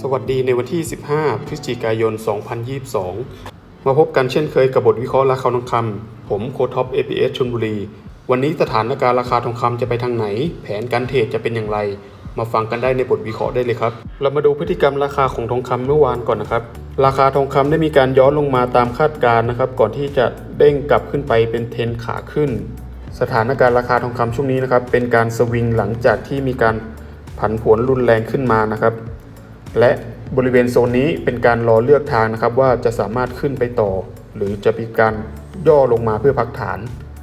สวัสดีในวันที่ 15 พฤศจิกายน 2022 มาพบกันเช่นเคยกับบทวิเคราะห์ราคาทองคำผมโคท็อป APS ชลบุรี วันนี้สถานการณ์ราคาทองคำจะไปทางไหน แผนการเทรดจะเป็นอย่างไร มาฟังกันได้ในบทวิเคราะห์ได้เลยครับ เรามาดูพฤติกรรมราคาของทองคำเมื่อวานก่อนนะครับ ราคาทองคำได้มีการย้อนลงมาตามคาดการณ์นะครับ ก่อนที่จะเด้งกลับขึ้นไปเป็นเทนขาขึ้น สถานการณ์ราคาทองคำช่วงนี้นะครับเป็นการสวิงหลังจากที่มีการผันผวนรุนแรงขึ้นมานะครับ และบริเวณโซนนี้เป็นการรอเลือกทางนะครับว่าจะสามารถขึ้นไปต่อ หรือจะมีการย่อลงมาเพื่อพักฐาน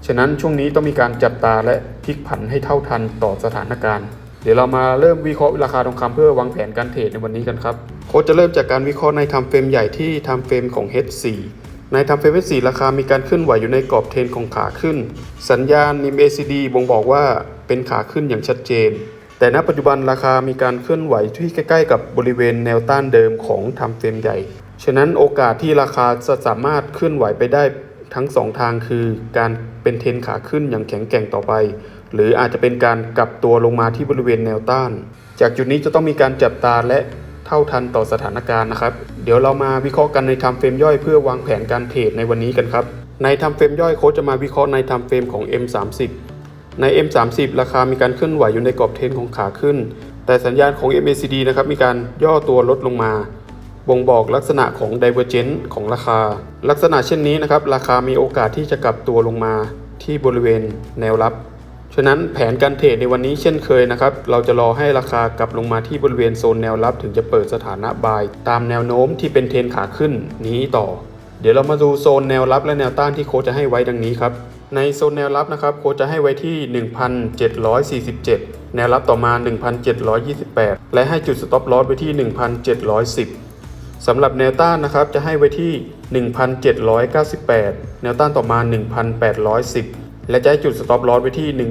ฉะนั้นช่วงนี้ต้องมีการจับตาและพลิกผันให้เท่าทันต่อสถานการณ์ เดี๋ยวเรามาเริ่มวิเคราะห์ราคาทองคำเพื่อวางแผนการเทรดในวันนี้กันครับโค้ชจะเริ่มจากการวิเคราะห์ในทำเฟรมใหญ่ที่ทำเฟรมของ H4 ในทำเฟรม H4 ราคามีการเคลื่อนไหวอยู่ในกรอบเทรนของขาขึ้น สัญญาณนิม ACD บ่งบอกว่าเป็นขาขึ้นอย่างชัดเจน แต่ณปัจจุบันราคามีการเคลื่อนไหวที่ใกล้ ๆ กับบริเวณแนวต้านเดิมของทำเฟรมใหญ่ ฉะนั้นโอกาสที่ราคาจะสามารถเคลื่อนไหวไปได้ทั้งสองทางคือการเป็นเทนขาขึ้นอย่างแข็งแกร่งต่อไป หรืออาจจะเป็นการกลับตัวลงมาที่บริเวณแนวต้าน จากจุดนี้จะต้องมีการจับตาและเท่าทันต่อสถานการณ์นะครับ เดี๋ยวเรามาวิเคราะห์กันในทำเฟรมย่อยเพื่อวางแผนการเทรดในวันนี้กันครับ ในทำเฟรมย่อยโค้ชจะมาวิเคราะห์ในทำเฟรมของ M30 ใน M30 ราคามีการเคลื่อนไหวอยู่ในกรอบเทรนของขาขึ้น แต่สัญญาณของ MACD นะครับมีการย่อตัวลดลงมา บ่งบอกลักษณะของ Divergence ของราคา ลักษณะเช่นนี้นะครับราคามีโอกาสที่จะกลับตัวลงมาที่บริเวณแนวรับ ฉะนั้นแผนการเทรดในวันนี้เช่นเคยนะครับเราจะรอให้ราคากลับลงมาที่บริเวณโซนแนวรับ ถึงจะเปิดสถานะบาย ตามแนวโน้มที่เป็นเทรนขาขึ้นนี้ต่อ เดี๋ยวเรามาดูโซนแนวรับและแนวต้านที่โค้ชจะให้ไว้ดังนี้ครับในโซนแนวรับนะครับโค้ชจะให้ไว้ที่ 1,747 แนวรับต่อมา 1,728 และให้จุดสต็อปลอสไว้ที่ 1,710 สำหรับแนวต้านนะครับจะให้ไว้ที่ 1,798 แนวต้านต่อมา 1,810 และจะให้จุดสต็อปลอสไว้ที่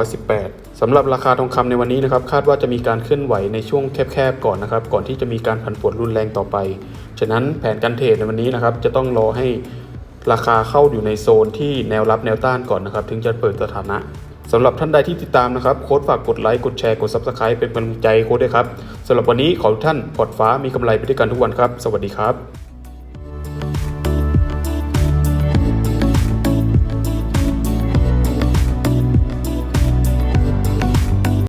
1,818สำหรับราคาทองคำในวันนี้นะครับคาดว่าจะมีการเคลื่อนไหวในช่วงแคบๆก่อนนะครับก่อนที่จะมีการผันผวนรุนแรงต่อไป ฉะนั้นแผนการเทรดในวันนี้นะครับจะต้องรอให้ราคาเข้าอยู่ในโซนที่แนวรับแนวต้านก่อนนะครับถึงจะเปิดสถานะสำหรับท่านใดที่ติดตามนะครับโค้ดฝากกดไลค์กดแชร์กด Subscribe เป็นกำลังใจโค้ดด้วยครับสำหรับวันนี้ขอทุกท่านปลอดฟ้ามีกำไรไปด้วยกันทุกวันครับ สวัสดีครับ